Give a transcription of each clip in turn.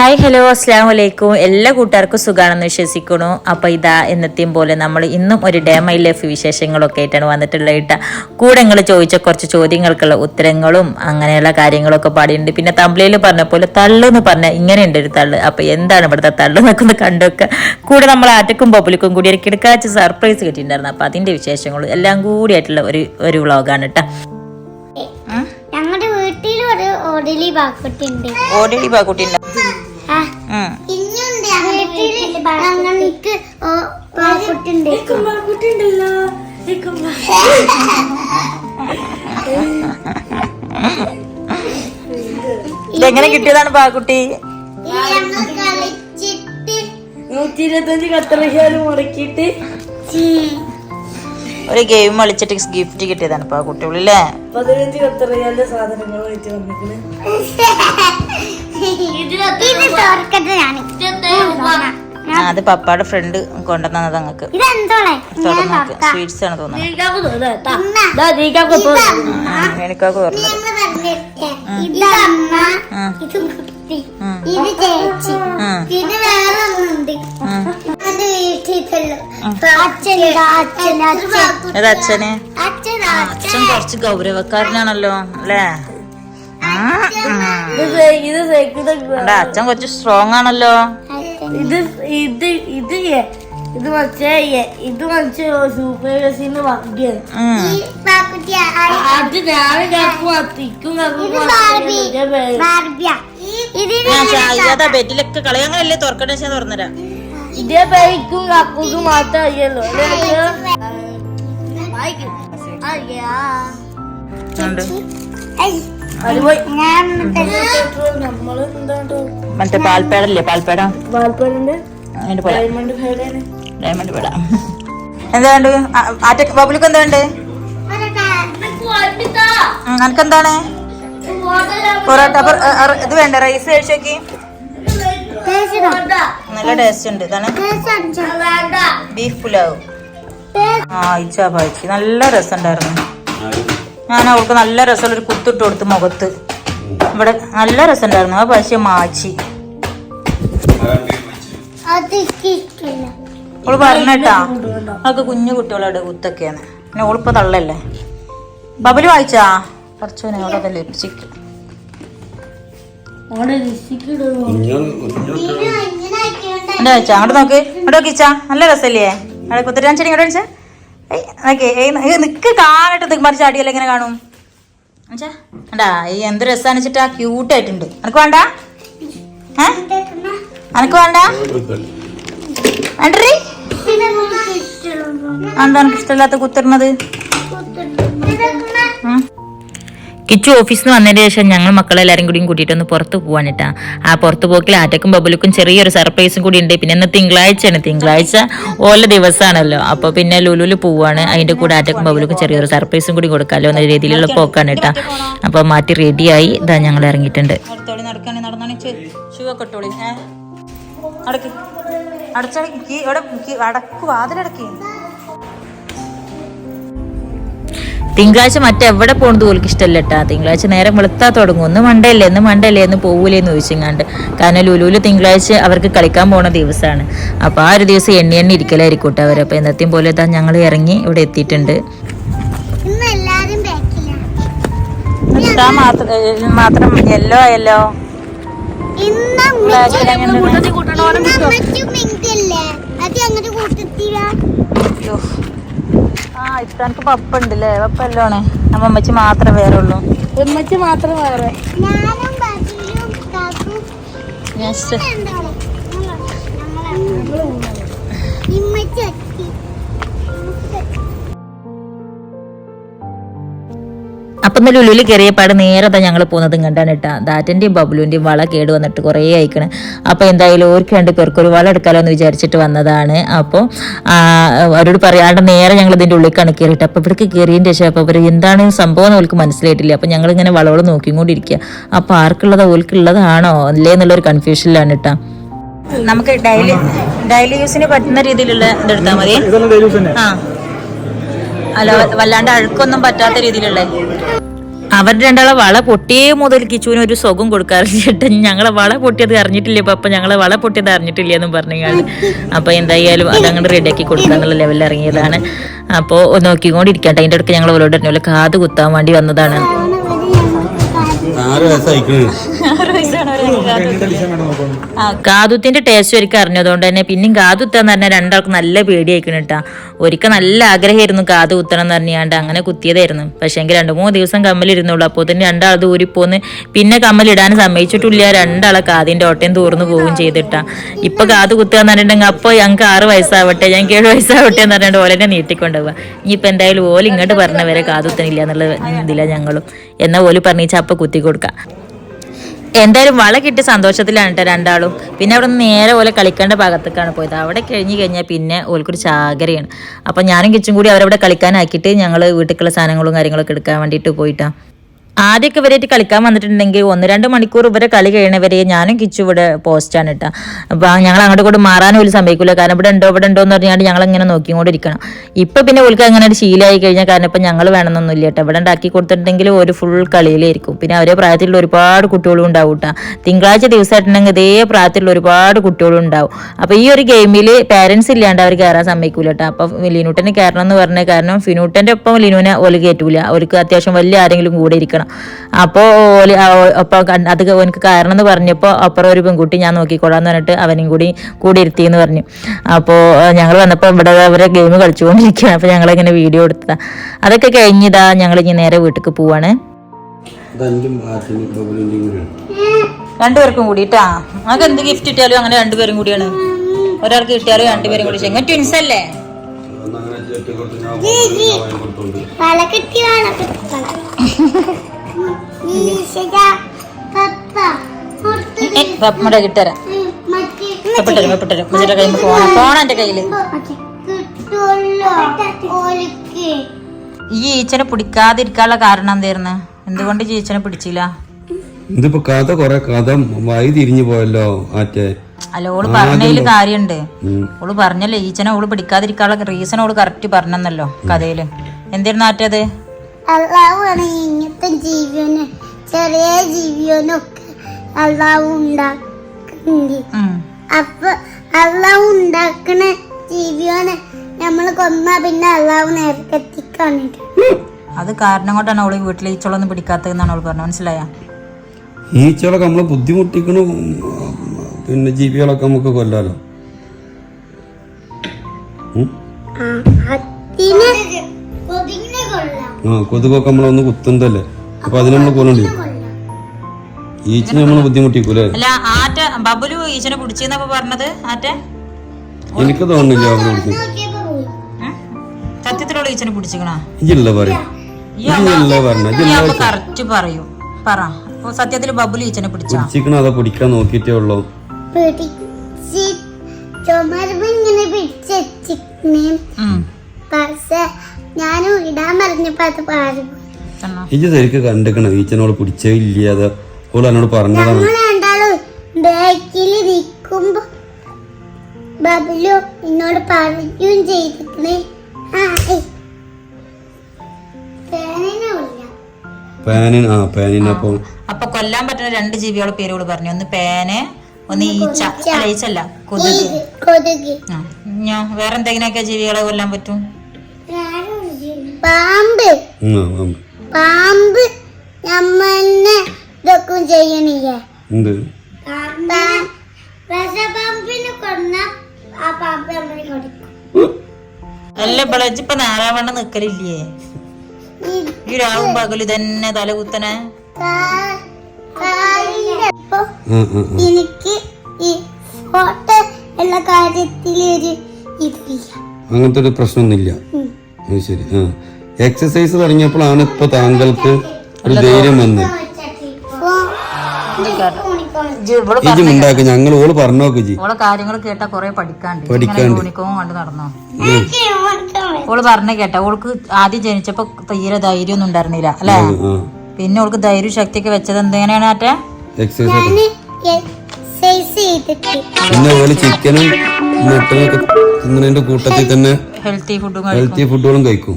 Hi hello അസ്സാം വലൈക്കും എല്ലാ കൂട്ടുകാർക്കും സുഖമാണെന്ന് വിശ്വസിക്കുന്നു. അപ്പൊ ഇതാ എന്നത്തെയും പോലെ നമ്മൾ ഇന്നും ഒരു ഡേ മൈ ലൈഫ് വിശേഷങ്ങളൊക്കെ ആയിട്ടാണ് വന്നിട്ടുള്ളത് ഇട്ട കൂടെ നിങ്ങൾ ചോദിച്ച കുറച്ച് ചോദ്യങ്ങൾക്കുള്ള ഉത്തരങ്ങളും അങ്ങനെയുള്ള കാര്യങ്ങളൊക്കെ പാടിയുണ്ട് പിന്നെ തമ്പ്ലയിൽ പറഞ്ഞ പോലെ തള്ളു എന്ന് പറഞ്ഞാൽ ഇങ്ങനെയുണ്ട് ഒരു തള്ള്. അപ്പൊ എന്താണ് ഇവിടുത്തെ തള്ളു എന്നൊക്കെ ഒന്ന് കണ്ടൊക്കെ കൂടെ നമ്മൾ ആറ്റക്കും പബ്ലിക്കും കൂടി ഒരു കിടക്കാച്ച് സർപ്രൈസ് കിട്ടിയിട്ടുണ്ടായിരുന്നു. അപ്പൊ അതിന്റെ വിശേഷങ്ങളും എല്ലാം കൂടിയായിട്ടുള്ള ഒരു ഒരു വ്ളോഗാണ് കേട്ടോ. ഞങ്ങളുടെ വീട്ടിൽ ഒരു ഓടലി ബാക്കുട്ടി ഉണ്ട് ഓടലി ബാക്കുട്ടി വീട്ടിൽ ഞങ്ങൾക്ക് ഇതെങ്ങനെ കിട്ടിയതാണ് പാക്കുട്ടി നൂറ്റി ഇരുപത്തഞ്ച് കത്തറിയാൽ മുടക്കിയിട്ട്. ഒരു ഗെയിം കളിച്ചിട്ട് ഗിഫ്റ്റ് കിട്ടിയതാണ് പാക്കുട്ടി അല്ലേ പതിനഞ്ച് കത്തറിയാൽ സാധനങ്ങൾ വെച്ച് അത് പപ്പയുടെ ഫ്രണ്ട് കൊണ്ടുവന്നത് അങ്ങക്ക് തുറന്നോക്ക്. സ്വീറ്റ്സ് ആണ് തോന്നുന്നത്. എനിക്കൊക്കെ അച്ഛന്? അച്ഛൻ കുറച്ച് ഗൗരവക്കാരനാണല്ലോ അല്ലേ? ഇത് സൈക്കിൾ അച്ഛൻ കുറച്ച് സ്ട്രോങ് ആണല്ലോ. ഇത് ഇത് ഇത് ഇത് മറ്റേ ഇത് മറ്റേ സൂപ്പർ. ഈ പാക്കുട്ടി അത് ഞാൻ കളി തുറക്കട്ടെ ഞാൻ തുറന്നുതരാം ഇതേ ബൈക്കും കാക്കും മാത്രം അറിയല്ലോ ഉണ്ട്. മറ്റേ പാൽപ്പേടല്ലേ പാൽപ്പേട? ഡയമണ്ട് പേട ഡയമണ്ട് പേട എന്താണ്ട് ആറ്റ ബബിൾക്ക് എന്താണ്ട് നിനക്കെന്താണ്? പൊറോട്ട ഇത് വേണ്ട? റൈസ് കഴിച്ചോക്കി നല്ല ടേസ്റ്റ് ഉണ്ട്. ഇതാണ് ബീഫ് പുലാവ്. ആ ഇച്ചാ പായിച്ച് നല്ല രസമുണ്ടായിരുന്നു. ഞാൻ അവൾക്ക് നല്ല രസമുള്ള ഒരു കുത്തിട്ട് കൊടുത്തു മുഖത്ത്. ഇവിടെ നല്ല രസമുണ്ടായിരുന്നു. ആ പക്ഷേ മാച്ചി. അവൾ പറഞ്ഞിട്ടാ അവൾക്ക് കുഞ്ഞു കുട്ടികളുടെ കുത്തൊക്കെയാണ്. പിന്നെ ഓളിപ്പോ തള്ളല്ലേ? ബബലി വായിച്ചാ? കുറച്ചു അവിടെ ലിപ്സ്റ്റിക് അങ്ങോട്ട് നോക്ക്. അവിടെ നോക്കിച്ചാ നല്ല രസല്ലേ അവിടെ കുത്തിട്ടാൻ ചെടി ഇങ്ങോട്ട് വെച്ചാ നിക്ക് കാണട്ടെ മറിച്ച് ചാടിയല്ലേ എങ്ങനെ കാണും? എന്നുവെച്ചാ ഈ എന്ത് രസാന്ന് വെച്ചിട്ടാ ക്യൂട്ട് ആയിട്ടുണ്ട്. അനക്ക് വേണ്ട? അനക്ക് വേണ്ട? വേണ്ടറി എന്താ എനിക്ക് ഇഷ്ടമില്ലാത്ത കുത്തിരുന്നത് കിച്ചു ഓഫീസിൽ നിന്ന് വന്നതിന് ശേഷം ഞങ്ങൾ മക്കളെല്ലാരും കൂടിയും കൂട്ടിയിട്ട് ഒന്ന് പുറത്ത് പോവാനിട്ടാ. ആ പുറത്ത് പോക്കിൽ ആറ്റക്കും ബബുലുക്കും ചെറിയൊരു സർപ്രൈസും കൂടി ഉണ്ട്. പിന്നെ ഇന്ന് തിങ്കളാഴ്ചയാണ്. തിങ്കളാഴ്ച ഓല ദിവസമാണല്ലോ അപ്പൊ പിന്നെ ലുലുലു പോവാണ്. അതിന്റെ കൂടെ ആറ്റക്കും ബബുലുക്കും ചെറിയൊരു സർപ്രൈസും കൂടി കൊടുക്കാമല്ലോ എന്ന രീതിയിലുള്ള പോക്കാണ് കേട്ടാ. അപ്പൊ മാറ്റി റെഡിയായി. ഇതാ ഞങ്ങൾ ഇറങ്ങിയിട്ടുണ്ട്. തിങ്കളാഴ്ച മറ്റെവിടെ പോകുന്നത് ഓൾക്ക് ഇഷ്ടമല്ല കേട്ടാ തിങ്കളാഴ്ച നേരം വെളുത്താ തുടങ്ങും. ഒന്ന് മണ്ടല്ലേ എന്ന് മണ്ടല്ലേ എന്ന് പോവൂലേന്ന് ചോദിച്ചെങ്ങാണ്ട്. കാരണം ലുലുവിൽ തിങ്കളാഴ്ച അവർക്ക് കളിക്കാൻ പോണ ദിവസമാണ് അപ്പോൾ ആ ഒരു ദിവസം എണ്ണി എണ്ണി ഇരിക്കലായിരിക്കും കേട്ടോ അവർ അപ്പോൾ എന്നത്തെയും പോലെ ഇതാ ഞങ്ങൾ ഇറങ്ങി ഇവിടെ എത്തിയിട്ടുണ്ട്. മാത്രം യെല്ലോ ആയല്ലോ. കൂട്ടത്തില്ല ആ ഇത്താനക്ക് പപ്പ ഉണ്ടല്ലേ പപ്പ എല്ലോ നമ്മ അമ്മ അമ്മച്ചി മാത്രമേ വേറെ ഉള്ളൂ ഉമ്മച്ചി മാത്രം വേറെ. ഞാനും അപ്പം തന്നെ ലുലുവിൽ കയറിയപ്പാട് നേരെ തന്നെ ഞങ്ങൾ പോകുന്നതും കണ്ടാണ് കേട്ടോ ദാറ്റന്റെയും ബബുലുവിന്റെയും വള കേട് വന്നിട്ട് കുറേ അയക്കണ് അപ്പോൾ എന്തായാലും ഓർക്ക് രണ്ട് പേർക്ക് ഒരു വള എടുക്കാലോ എന്ന് വിചാരിച്ചിട്ട് വന്നതാണ്. അപ്പോൾ അവരോട് പറയാണ്ട് നേരെ ഞങ്ങൾ ഇതിന്റെ ഉള്ളിലേക്കാണ് കയറിയിട്ട് അപ്പോൾ ഇവിടേക്ക് കയറിയതിന്റെ ശേഷം അപ്പോൾ അവർ എന്താണ് സംഭവം എന്ന് ഓൾക്ക് മനസ്സിലായിട്ടില്ല. അപ്പോൾ ഞങ്ങളിങ്ങനെ വളവൾ നോക്കിക്കൊണ്ടിരിക്കുക അപ്പോൾ ആർക്കുള്ളത് ഓൽക്കുള്ളതാണോ അല്ലേ എന്നുള്ളൊരു കൺഫ്യൂഷനിലാണ് കേട്ടോ നമുക്ക് ഡെയിലി ഡെയിലി യൂസിന് പറ്റുന്ന രീതിയിലുള്ള ഇതെടുത്താൽ മതി. ആ. അല്ല വല്ലാണ്ട് അഴുക്കൊന്നും പറ്റാത്ത രീതിയിലുള്ള. അവർ രണ്ടാളെ വള പൊട്ടിയേ മുതൽ കിച്ചുവിന് ഒരു സുഖം കൊടുക്കാറില്ല ഞങ്ങളെ വള പൊട്ടിയത് അറിഞ്ഞിട്ടില്ല? ഇപ്പൊ ഞങ്ങളെ വള പൊട്ടിയത് അറിഞ്ഞിട്ടില്ല എന്നും പറഞ്ഞു അപ്പൊ എന്തായാലും അത് അങ്ങോട്ട് റെഡിയാക്കി കൊടുക്കാന്നുള്ള ലെവലിൽ ഇറങ്ങിയതാണ്. അപ്പോൾ നോക്കിക്കൊണ്ടിരിക്കട്ടെ. അതിന്റെ അടുത്ത് ഞങ്ങൾ അവരോട് പറഞ്ഞ പോലെ കാത് കുത്താൻ വേണ്ടി വന്നതാണ്. ആറ് വയസ്സായിക്കണ്. കാതുത്തിന്റെ ടേസ്റ്റ് ഒരിക്കൽ അറിഞ്ഞതുകൊണ്ട് തന്നെ പിന്നെയും കാതുത്തെന്ന് കുത്താന്ന് പറഞ്ഞാൽ രണ്ടാൾക്ക് നല്ല പേടിയായിക്കണ് കേട്ടാ. ഒരിക്കൽ നല്ല ആഗ്രഹമായിരുന്നു കാത് കുത്തണം എന്ന് പറഞ്ഞാണ്ട് അങ്ങനെ കുത്തിയതായിരുന്നു. പക്ഷേ എങ്കിൽ രണ്ട് മൂന്ന് ദിവസം കമ്മലിരുന്നുള്ളൂ. അപ്പോൾ തന്നെ രണ്ടാൾ ദൂരിപ്പോന്ന് പിന്നെ കമ്മലിടാൻ സമ്മതിച്ചിട്ടില്ല. രണ്ടാളെ കാതിന്റെ ഓട്ടയും തൂർന്നു പോവുകയും ചെയ്തിട്ടാ ഇപ്പൊ കാത് കുത്തുക എന്ന് പറഞ്ഞിട്ടുണ്ടെങ്കിൽ അപ്പോൾ ഞങ്ങൾക്ക് ആറ് വയസ്സാവട്ടെ. ഞങ്ങൾക്ക് ഏഴ് വയസ്സാവട്ടെ എന്ന് പറഞ്ഞിട്ട് ഓലെന്നെ നീട്ടിക്കൊണ്ടുപോവുക. ഇനിയിപ്പോൾ എന്തായാലും ഓൽ ഇങ്ങോട്ട് പറഞ്ഞവരെ കാതുത്തനില്ല എന്നുള്ള ഇതില്ല ഞങ്ങളും. എന്നാൽ ഓൽ പറഞ്ഞിച്ചാൽ അപ്പൊ കുത്തി കൊടുക്കാം. എന്തായാലും വള കിട്ടിയ സന്തോഷത്തിലാണ് കേട്ടോ രണ്ടാളും. പിന്നെ അവിടെ നിന്ന് നേരെ പോലെ കളിക്കേണ്ട ഭാഗത്തേക്കാണ് പോയത്. അവിടെ കഴിഞ്ഞ് കഴിഞ്ഞാൽ പിന്നെ ഓൽക്കൊരു ചാകരയാണ്. അപ്പം ഞാനും കിച്ചും കൂടി അവരവിടെ കളിക്കാനാക്കിയിട്ട് ഞങ്ങൾ വീട്ടിലേക്കുള്ള സാധനങ്ങളും കാര്യങ്ങളൊക്കെ എടുക്കാൻ വേണ്ടിയിട്ട് പോയിട്ടാ. ആദ്യമൊക്കെ ഇവരായിട്ട് കളിക്കാൻ വന്നിട്ടുണ്ടെങ്കിൽ ഒന്ന് രണ്ട് മണിക്കൂർ ഇവരെ കളി കഴിയണവരെ ഞാനും കിച്ചു ഇവിടെ പോസ്റ്റാണ് കേട്ടോ അപ്പോൾ ഞങ്ങൾ അങ്ങോട്ട് കൂടെ മാറാനും ഒരു സമ്മതിക്കില്ല കാരണം ഇവിടെ ഉണ്ടോ ഇവിടെ ഉണ്ടോ എന്ന് പറഞ്ഞാൽ ഞങ്ങൾ ഇങ്ങനെ നോക്കിക്കൊണ്ടിരിക്കണം. ഇപ്പൊ പിന്നെ ഓൾക്ക് അങ്ങനെ ഒരു ശീലമായി കഴിഞ്ഞാൽ കാരണം ഇപ്പൊ ഞങ്ങൾ വേണമെന്നൊന്നുമില്ല കേട്ടോ ഇവിടെ ഉണ്ടാക്കി കൊടുത്തിട്ടുണ്ടെങ്കിൽ ഒരു ഫുൾ കളിയിലായിരിക്കും. പിന്നെ അവരെ പ്രായത്തിലുള്ള ഒരുപാട് കുട്ടികളും ഉണ്ടാവും കേട്ടോ തിങ്കളാഴ്ച ദിവസമായിട്ടുണ്ടെങ്കിൽ ഇതേ പ്രായത്തിലുള്ള ഒരുപാട് കുട്ടികളും ഉണ്ടാവും. അപ്പോൾ ഈ ഒരു ഗെയിമിൽ പാരൻസ് ഇല്ലാണ്ട് അവർ കയറാൻ സമ്മതിക്കില്ല കേട്ടോ അപ്പം ലിനൂട്ടന് കയറണം എന്ന് പറഞ്ഞ കാരണം ഫിനൂട്ടന്റെ ഒപ്പം ലിനുവിനെ ഓൽ കയറ്റൂല അവർക്ക് അത്യാവശ്യം വലിയ ആരെങ്കിലും കൂടെ ഇരിക്കണം. അപ്പോൾ ഓൽ അപ്പോൾ അത് എനിക്ക് കാരണം എന്ന് പറഞ്ഞപ്പോൾ അപ്പുറം ഒരു പെൺകുട്ടി ഞാൻ നോക്കിക്കോളാന്ന് പറഞ്ഞിട്ട് അവനും കൂടി കൂടി ഇരുത്തി എന്ന് പറഞ്ഞു. അപ്പോൾ ഞങ്ങൾ വന്നപ്പോൾ ഇവിടെ അവരെ ഗെയിം കളിച്ചുകൊണ്ടിരിക്കുകയാണ് അപ്പോൾ ഞങ്ങളിങ്ങനെ വീഡിയോ എടുത്തതാ. അതൊക്കെ കഴിഞ്ഞിതാ ഞങ്ങൾ ഇനി നേരെ വീട്ടിലേക്ക് പോവാണ്. രണ്ടുപേർക്കും കൂടിട്ടാ. നമുക്ക് എന്ത് ഗിഫ്റ്റ് കിട്ടിയാലും അങ്ങനെ രണ്ടുപേരും കൂടിയാണ്. ഒരാൾക്ക് കിട്ടിയാലും രണ്ടുപേരും കൂടി. ട്വിൻസ് അല്ലേ? നമ്മുടെ കിട്ടരാം. വെപ്പിട്ടരും വെപ്പിട്ടരും മുജിയുടെ കയ്യിൽ ഫോണ ഫോണ എന്റെ കയ്യിൽ. കിട്ടുള്ളൂ ഓലിക്ക്. ഈ ഈച്ചനെ പിടിക്കാതിരിക്കാനുള്ള കാരണം എന്തായിരുന്നു? എന്തുകൊണ്ട് ഈ ഈച്ചനെ പിടിച്ചില്ല? ഇതിപ്പോ കഥ കൊറേ കഥ വഴി തിരിഞ്ഞു പോയല്ലോ മറ്റേ അല്ല ഓൾ പറഞ്ഞതിൽ കാര്യണ്ട്. ഓൾ പറഞ്ഞല്ലേ ഈച്ചനെ ഓൾ പിടിക്കാതിരിക്കാനുള്ള റീസൺ ഓൾ കറക്റ്റ് പറഞ്ഞല്ലോ കഥയിൽ. എന്തിരുന്നു ആറ്റത് അള്ളാഹുവാണ് ഇങ്ങനത്തെ ജീവിയോന് ചെറിയ ജീവിയോനൊക്കെ അള്ളാഹു ഉണ്ടാക്കുന്നുണ്ട്. അപ്പൊ അള്ളാഹു ഉണ്ടാക്കണ ജീവിയോനെ നമ്മൾ കൊന്നാ പിന്നെ അള്ളാഹു നേരത്തെ എത്തിക്കാണിട്ട് അത് കാരണം കൊണ്ടാണ് അവൾ വീട്ടിൽ ഈച്ചോളൊന്നും പിടിക്കാത്തതെന്നാണ് അവൾ പറഞ്ഞത്. മനസ്സിലായ? ഈച്ചോളൊക്കെ നമ്മളെ ബുദ്ധിമുട്ടിക്കണു പിന്നെ ജീവികളൊക്കെ നമുക്ക് കൊല്ലാലോ? ആ കൊതുകൊക്കെ നമ്മളൊന്ന് കുത്തുന്നതല്ലേ? അപ്പൊ അതിനെ നമ്മൾ കൊല്ലണ്ടി? ഈച്ചിനെ നമ്മൾ ബുദ്ധിമുട്ടിക്കൂലേ? അല്ല ആറ്റ ബബുലു ഈച്ചനെ പിടിച്ചെന്നപ്പോ പറഞ്ഞത് ആറ്റ? എനിക്ക് തോന്നുന്നില്ല പോയി ഉം? സത്യത്തിലുള്ള ഈച്ചനെ പിടിച്ചിക്കണോ? ഇജ്ജില്ല പറയാ? ഇജ്ജില്ല പറഞ്ഞ? കറക്റ്റ് പറയൂ. പറ. സത്യത്തിൽ ബബുലു ഈച്ചനെ പിടിച്ചാ? പിടിച്ചിക്കണ അതാ പിടിക്കാൻ നോക്കിയിട്ടേ ഉള്ളൂ? പിടിച്ച് ചുമരുമ്പ് ഇങ്ങനെ പിടിച്ചെത്തിക്കണേ ഉം. പക്ഷെ ഞാനും ഇടാൻ പറഞ്ഞപ്പോ അത് പാടി തന്നോ? ഇജ്ജ് ശരിക്ക് കണ്ടിക്കണ ഈച്ചനോട് പിടിച്ചേ ഇല്ല അത് ഓൾ എന്നോട് പറഞ്ഞതാണ്. രണ്ടാളും ബാക്കിൽ നിൽക്കുമ്പോ ബബലു എന്നോട് പറയുകയും. പാനിന് ആ പാനിനപ്പം അപ്പൊ കൊല്ലാൻ പറ്റുന്ന രണ്ട് ജീവികളുടെ പേരുകൾ പറഞ്ഞു. ഒന്ന് പേന് ഒന്ന് ഈച്ച അല്ല ഈച്ചല്ല കൊതുക്. കൊതുക്. ആ. ഞാൻ വേറെ എന്തെങ്കിലുമൊക്കെ ജീവികളെ കൊല്ലാൻ പറ്റും? പാമ്പ്. പാമ്പ് നമ്മന്നെ ഇതൊക്കെ ചെയ്യണില്ലേ? വിഷപാമ്പിനെ കൊന്ന ആ പാമ്പ് നമ്മളെ കൊടുക്കും. അല്ല ബളജ് ഇപ്പൊ നാരാവണ്ണം നിക്കലില്ലേ? ഈ രാവും പകൽ തന്നെ തല കുത്തനെ കാ- കാലിന്റെ അപ്പൊ എനിക്ക് ഈ ഫോട്ടോ ഉള്ള കാര്യത്തിൽ ഒരു ഇതില്ല. അങ്ങനത്തെ ഒരു പ്രശ്നമൊന്നുമില്ല. ശരി. ആ. എക്സസൈസ് തുടങ്ങിയപ്പോഴാണ് ഇപ്പൊ താങ്കൾക്ക് ഒരു ധൈര്യം വന്ന് ഇജ്ജ് ഉണ്ടാക്കി ഞങ്ങൾ ഓൾ പറഞ്ഞോക്ക് ജി ഓളെ കാര്യങ്ങൾ കേട്ടാ കൊറേ പഠിക്കാണ്ട്. പഠിക്കാണ്ട്. യൂണിക്കോം കണ്ട് നടന്നോ? ഓൾ പറഞ്ഞ കേട്ടാ. ഓൾക്ക് ആദ്യം ജനിച്ചപ്പോ തീരെ ധൈര്യം ഒന്നും ഉണ്ടായിരുന്നില്ല അല്ലേ? പിന്നെ ഓൾക്ക് ധൈര്യം ശക്തിയൊക്കെ വെച്ചത് എന്തെങ്ങനെയാണ് ആറ്റെ എക്സസൈസ് പിന്നെ ഓൾ ചിക്കനും മട്ടനൊക്കെ തിന്നതിന്റെ കൂട്ടത്തിൽ തന്നെ ഹെൽത്തി ഫുഡും കഴിക്കും. ഹെൽത്തി ഫുഡുകളും കഴിക്കും.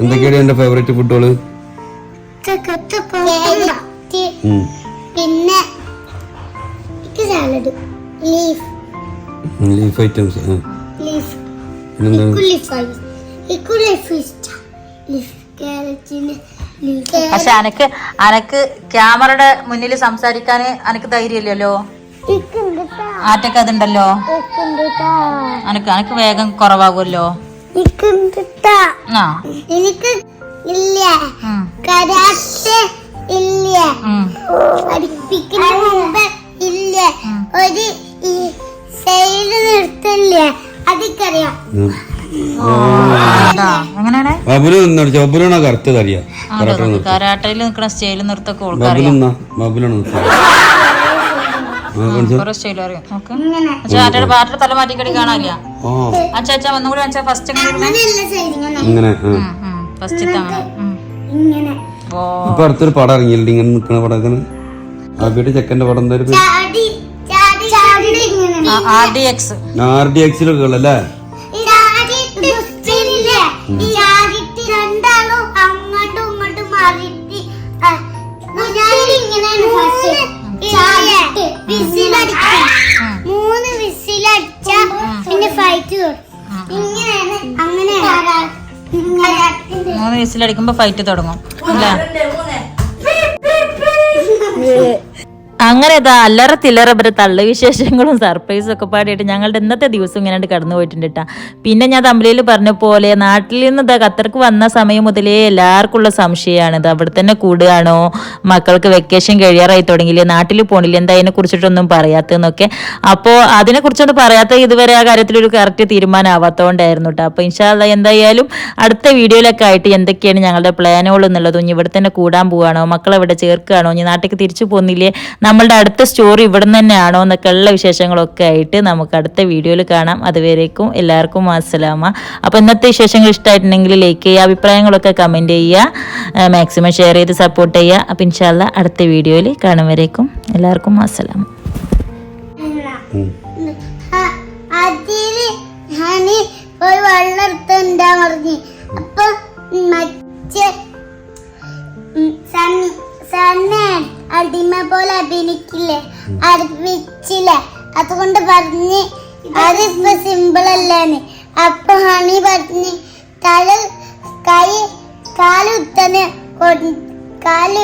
എന്തൊക്കെയാണ് എന്റെ ഫേവറേറ്റ് ഫുഡുകൾ. പിന്നെ salad leaf leaf items. Leaf പിന്നെന്താ ലീഫ് ഇക്കു ലീഫ് ലീഫ് ക്യാരറ്റിന് ലീഫ് പക്ഷെ അനക്ക് അനക്ക് ക്യാമറയുടെ മുന്നിൽ സംസാരിക്കാൻ അനക്ക് ധൈര്യമില്ലല്ലോ? ആറ്റൊക്കെ അതുണ്ടല്ലോ അനക്ക് അനക്ക് വേഗം കുറവാകുമല്ലോ? ആ. എനിക്ക് ഇല്ല. കരാട്ടെ ഇല്ല. ഉം. പഠിപ്പിക്കുന്ന മുമ്പ് ഇല്ല. ഒരു ഈ സൈഡ് നിർത്തില്ല? അതൊക്കറിയാം ഉം. എന്താ? എങ്ങനെയാണ്? ബബുലു നിന്നോട് ബബുലാണോ കറുത്തത് അറിയാം കരാട്ടയിൽ നിൽക്കുന്ന സ്റ്റൈൽ നിർത്തക്ക് ബാറ്ററി തല മാറ്റിക്കടി കാണാനില്ല? അച്ഛാ അച്ഛാ ഒന്നും കൂടി അച്ഛാ ഫസ്റ്റ് ഇങ്ങനെ. ഫസ്റ്റ് ഇപ്പൊ അടുത്തൊരു പടം ഇറങ്ങിയില്ല ഇങ്ങനെ നിക്കണ പടത്തിന്. ആ ചെക്കന്റെ പടം എന്തായാലും ചാടി ചാടി ചാടി ഇങ്ങനെ. R D X. R D എക്സിലൊക്കെ ഉള്ളല്ലേ മൂന്ന് ഫൈറ്റ് തുടങ്ങും. അല്ലേ? അങ്ങനെ ഇതാ അല്ലറ തില്ലറ ഇവരെ തള്ളു വിശേഷങ്ങളും സർപ്രൈസും ഒക്കെ പാടിയിട്ട് ഞങ്ങളുടെ ഇന്നത്തെ ദിവസം ഇങ്ങനെ കടന്നു പോയിട്ടുണ്ട് പിന്നെ ഞാൻ തമ്പലിയിൽ പറഞ്ഞ പോലെ നാട്ടിൽ നിന്ന് ഇതാ ഖത്തർക്ക് വന്ന സമയം മുതലേ എല്ലാവർക്കും ഉള്ള സംശയമാണ് ഇത് അവിടെ തന്നെ കൂടുകയാണോ? മക്കൾക്ക് വെക്കേഷൻ കഴിയാറായി തുടങ്ങിയില്ലേ? നാട്ടിൽ പോണില്ല? എന്താ അതിനെ കുറിച്ചിട്ടൊന്നും പറയാത്തതെന്നൊക്കെ. അപ്പോൾ അതിനെ കുറിച്ചൊന്നും പറയാത്ത ഇതുവരെ ആ കാര്യത്തിൽ ഒരു കറക്റ്റ് തീരുമാനമാവാത്തതുകൊണ്ടായിരുന്നു കേട്ടോ അപ്പോൾ ഇൻഷാല്ല എന്തായാലും അടുത്ത വീഡിയോയിലൊക്കെ ആയിട്ട് എന്തൊക്കെയാണ് ഞങ്ങളുടെ പ്ലാനുകൾ എന്നുള്ളതും ഇവിടെ തന്നെ കൂടാൻ പോവാണോ? മക്കളെ ഇവിടെ ചേർക്കുകയാണോ? ഇനി നാട്ടിലേക്ക് തിരിച്ചു പോകുന്നില്ലേ നമ്മളുടെ അടുത്ത സ്റ്റോറി ഇവിടെ നിന്ന് തന്നെയാണോ എന്നൊക്കെയുള്ള വിശേഷങ്ങളൊക്കെ ആയിട്ട് നമുക്ക് അടുത്ത വീഡിയോയിൽ കാണാം. അതുവരേക്കും എല്ലാവർക്കും അസ്സലാമ അപ്പോൾ ഇന്നത്തെ വിശേഷങ്ങൾ ഇഷ്ടമായിട്ടുണ്ടെങ്കിൽ ലൈക്ക് ചെയ്യുക അഭിപ്രായങ്ങളൊക്കെ കമന്റ് ചെയ്യുക മാക്സിമം ഷെയർ ചെയ്ത് സപ്പോർട്ട് ചെയ്യുക. അപ്പോൾ ഇൻഷാല്ല അടുത്ത വീഡിയോയിൽ കാണും വരേക്കും എല്ലാവർക്കും അസ്സലാം ഉം. അതിൽ ഞാൻ ഒരു വെള്ളം എടുത്തുണ്ടാ പറഞ്ഞു. അപ്പൊ മറ്റേ അടിമ പോലെ അഭിനയിക്കില്ലേ? അർപ്പിച്ചില്ലേ അതുകൊണ്ട് പറഞ്ഞ് അതിപ്പോ സിമ്പിൾ അല്ലേന്ന്. അപ്പൊ ഹണി പറഞ്ഞ് തല കൈ കാൽ ഉത്തനെ കാൽ